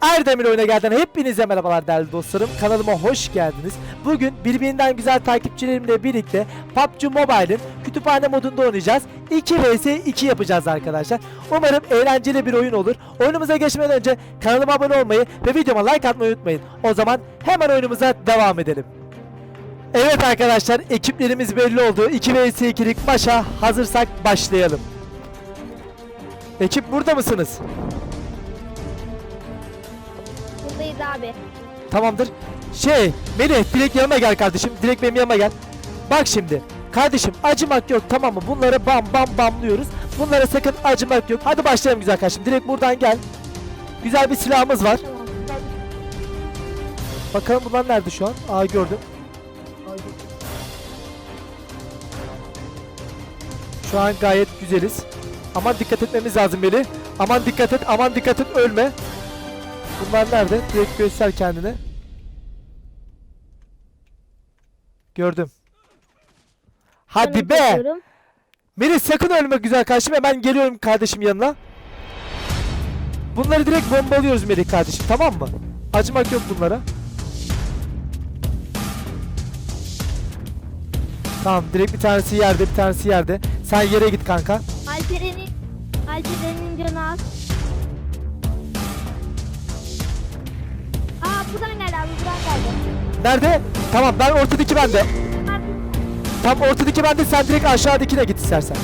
Erdemir Oyuna Gelden hepinize merhabalar değerli dostlarım. Kanalıma hoş geldiniz. Bugün birbirinden güzel takipçilerimle birlikte PUBG Mobile'ın kütüphane modunda oynayacağız. 2 vs 2 yapacağız arkadaşlar. Umarım eğlenceli bir oyun olur. Oyunumuza geçmeden önce kanalıma abone olmayı ve videoma like atmayı unutmayın. O zaman hemen oyunumuza devam edelim. Evet arkadaşlar ekiplerimiz belli oldu. 2 vs 2'lik maça hazırsak başlayalım. Ekip burada mısınız? Buradayız abi. Tamamdır. Şey, Melih direkt yanıma gel kardeşim. Direkt benim yanıma gel. Bak şimdi. Kardeşim acımak yok tamam mı? Bunları bam bam bamlıyoruz. Bunlara sakın acımak yok. Hadi başlayalım güzel kardeşim. Direkt buradan gel. Güzel bir silahımız var. Tamam. Bakalım bunlar nerede şu an? Aa gördüm. Şu an gayet güzeliz. Aman dikkat etmemiz lazım Melih. Aman dikkat et, aman dikkat et ölme. Bunlar nerede? Direkt göster kendini. Gördüm. Hadi be. bakıyorum. Melih sakın ölme güzel kardeşim. Hemen geliyorum kardeşim yanına. Bunları direkt bombalıyoruz Melih kardeşim tamam mı? Acımak yok bunlara. Tamam direkt bir tanesi yerde bir tanesi yerde. Sen yere git kanka. Alperen'in Alperen'in canı az. Buradan geldi abi buradan geldi. Nerede? Tamam ben ortadaki bende. Tam ortadaki bende sen direkt aşağıdakine git istersen.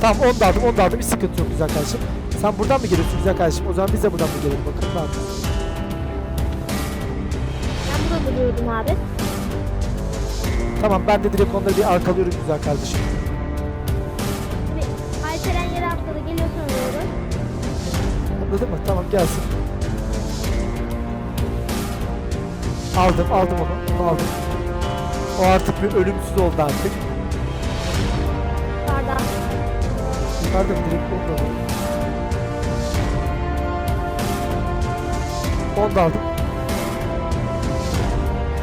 Tamam onu da aldım onu da aldım hiç sıkıntı yok güzel kardeşim. Sen buradan mı geliyorsun güzel kardeşim? O zaman biz de buradan mı gelelim bakalım ben burada duruyordum abi. Tamam ben de direkt onları bir arkalıyorum güzel kardeşim. Anladın mı? Tamam gelsin. Aldım aldım onu. Onu aldım. O artık bir ölümsüz oldu artık. Pardon. Yukarıda direkt aldım. Onu da aldım.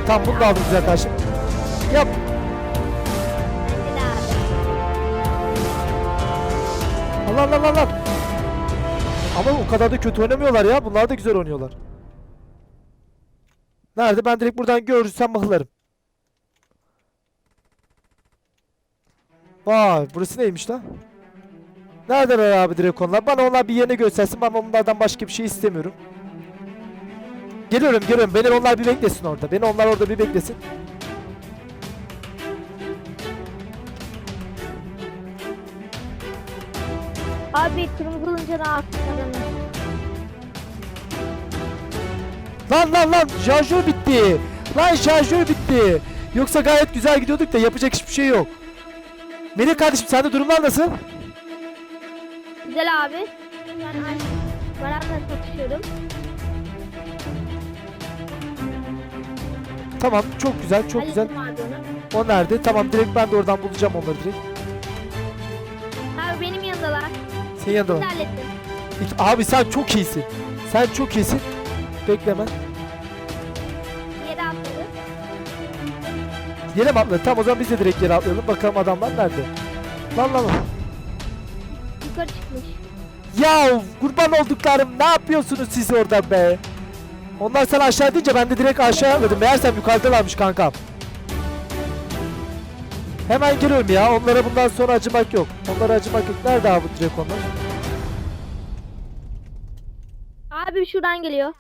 Tamam bunu da aldım güzel kardeşim. Yap. Allah Allah Allah Allah. Ama o kadar da kötü oynamıyorlar ya. Bunlar da güzel oynuyorlar. Nerede? Ben direkt buradan görürsem mıhlarım. Vay burası neymiş lan? Neredeler abi direkt onlar? Bana onlar bir yerini göstersin. Ben onlardan başka bir şey istemiyorum. Geliyorum geliyorum. Beni onlar bir beklesin orada. Beni onlar orada bir beklesin. Abi kırmızının canı az. Adamın. Lan lan lan şarjör bitti. Lan şarjör bitti. Yoksa gayet güzel gidiyorduk da yapacak hiçbir şey yok. Melih kardeşim sende durumlar nasıl? Güzel abi. Ben Baran'la satışıyorum. Tamam çok güzel çok güzel. Hallettim abi onu. O nerede? Tamam direkt ben de oradan bulacağım onları direkt. Yanında Biz var. hallettim. Abi sen çok iyisin. Sen çok iyisin. Bekleme. Yere atladı. Yere mi atladı? Tamam o zaman biz de direkt yere atlayalım. Bakalım adamlar nerede? Lan lan lan. Yukarı çıkmış. Ya kurban olduklarım ne yapıyorsunuz siz orada be? Onlar sen aşağı deyince ben de direkt aşağı atladım. Meğersem yukarıdalarmış kankam. Hemen geliyorum ya. Onlara bundan sonra acımak yok. Onlara acımak yok. Nerede abi direkt onlar? Abi şuradan geliyor.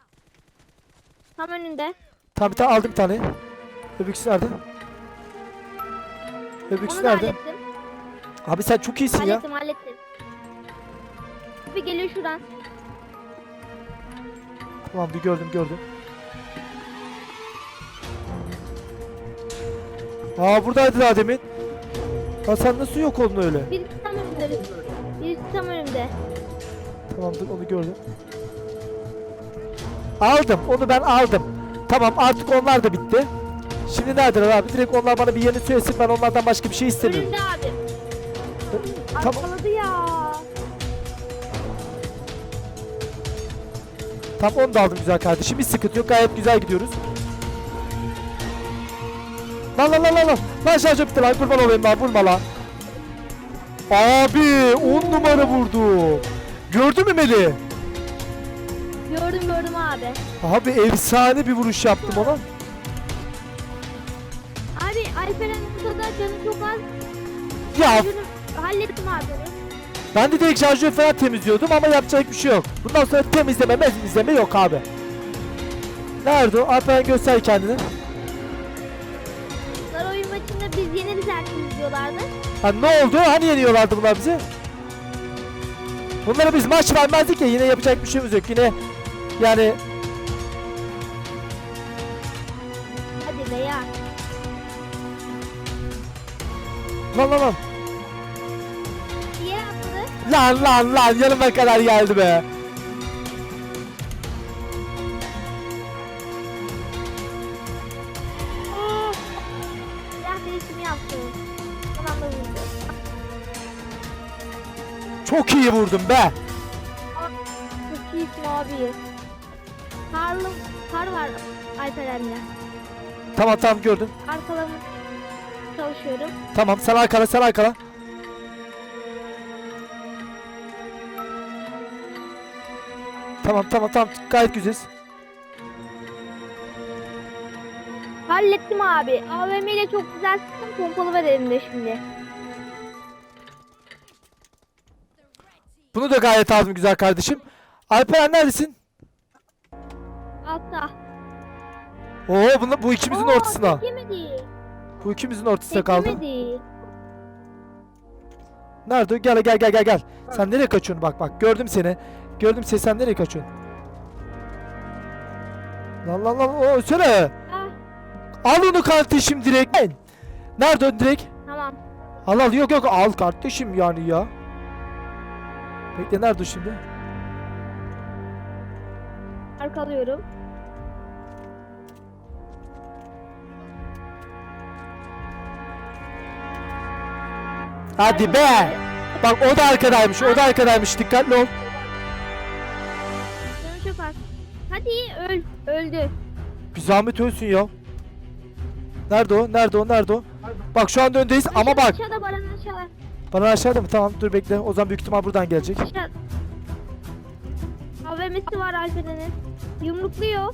Tam önünde. Tamam bir tane aldım bir tane. Öbüksü nerede? Öbüksü Onu da nerede? hallettim. Abi sen çok iyisin ya. Hallettim hallettim. Bir geliyor şuradan. Tamam bir gördüm gördüm. Aa buradaydı daha demin. Lan sen nasıl yok oldun öyle? Birisi tam önümde. Birisi tam önümde. Tamamdır onu gördüm. Aldım onu ben aldım. Tamam artık onlar da bitti. Şimdi neredeler abi? Direkt onlar bana bir yerini söylesin ben onlardan başka bir şey istemiyorum. Önümde abi. Tamam, Arkaladı ya. tamam onu da aldım güzel kardeşim. Hiç sıkıntı yok gayet güzel gidiyoruz. Lan lan lan lan lan. Lan şarjör bitti lan kurban olayım lan vurma lan. Abi 10 numara vurdu. Gördün mü Meli? Gördüm gördüm abi. Abi efsane bir vuruş yaptım ona. Abi Alperen bu kadar canı çok az. Ya hallettim abi. ben de direkt şarjör falan temizliyordum ama yapacak bir şey yok. Bundan sonra temizleme temizleme yok abi. Nerede o? Alperen göster kendini. Herkes diyorlardı. Ha ne oldu? Hani yeniyorlardı bunlar bizi? Bunlara biz maç vermezdik ya yine yapacak bir şeyimiz yok. Yine yani Hadi be ya. lan lan lan. İyi yaptı. Lan lan lan yanıma kadar geldi be. Silah değişimi yaptı. Çok iyi vurdum be. Çok iyisin abi. Karlı, kar var Alperen'le. Tamam tamam gördüm. Arkalama çalışıyorum. Tamam sen arkala sen arkala. Tamam tamam tamam gayet güzeliz. Hallettim abi. AVM ile çok güzel sıktım. Pompalı ver elimde şimdi. Bunu da gayet aldım güzel kardeşim. Alperen neredesin? Altta. Oo bunu bu ikimizin Oo, ortasına. tek yemedi. Bu ikimizin ortasına Tek kaldı. yemedi. Nerede? Gel gel gel gel gel. Sen nereye kaçıyorsun? Bak bak gördüm seni. Gördüm seni sen nereye kaçıyorsun? Lan lan lan o söyle. Ah, Al onu kardeşim direkt. Nerede o direkt? tamam. Al al yok yok al kardeşim yani ya. Bekle nerede şimdi? Arkalıyorum. Hadi be. Bak o da arkadaymış o da arkadaymış dikkatli ol. Canı çok az. Hadi öl. Öldü. Bir zahmet ölsün ya. Nerede o? Nerede o? Nerede o? Bak şu anda öndeyiz ama bak. Aşağıda Baran aşağıda. Bana aşağıda mı? Tamam dur bekle. O zaman büyük ihtimal buradan gelecek. Aşağı. AVM'si var Alperen'in. Yumrukluyor.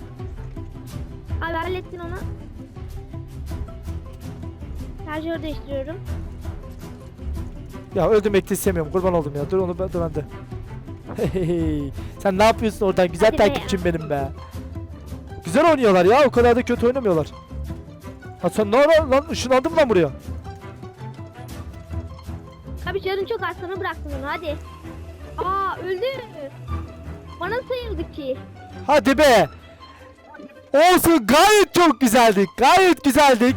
Abi hallettin onu. Şarjör değiştiriyorum. Ya öldürmek de istemiyorum. Kurban oldum ya. Dur onu ben de ben de. Hey, Sen ne yapıyorsun oradan? Güzel Hadi be takipçim benim be. Güzel oynuyorlar ya. O kadar da kötü oynamıyorlar. Ha sen ne ara lan ışınlandın mı lan buraya? Abi canın çok az sana bıraktım onu hadi. Aa öldü. Bana sayıldı ki. Hadi be. Olsun gayet çok güzeldik. Gayet güzeldik.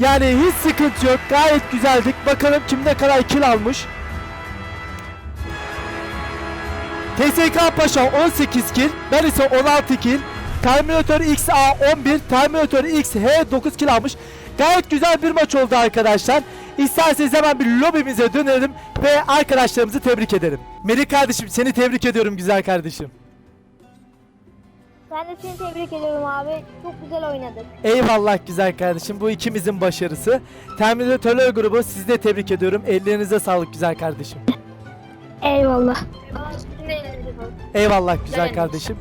Yani hiç sıkıntı yok. Gayet güzeldik. Bakalım kim ne kadar kill almış. TSK Paşa 18 kill. Ben ise 16 kill. Terminator XA 11. Terminator XH 9 kill almış. Gayet güzel bir maç oldu arkadaşlar. İsterseniz hemen bir lobimize dönelim ve arkadaşlarımızı tebrik edelim. Melih kardeşim seni tebrik ediyorum güzel kardeşim. Ben de seni tebrik ediyorum abi. Çok güzel oynadın. Eyvallah güzel kardeşim. Bu ikimizin başarısı. Terminatörler grubu sizi de tebrik ediyorum. Ellerinize sağlık güzel kardeşim. Eyvallah. Eyvallah güzel Beğenmiş. kardeşim.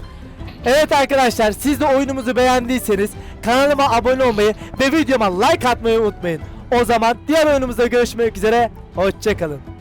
Evet arkadaşlar siz de oyunumuzu beğendiyseniz kanalıma abone olmayı ve videoma like atmayı unutmayın. O zaman diğer oyunumuzda görüşmek üzere. Hoşçakalın.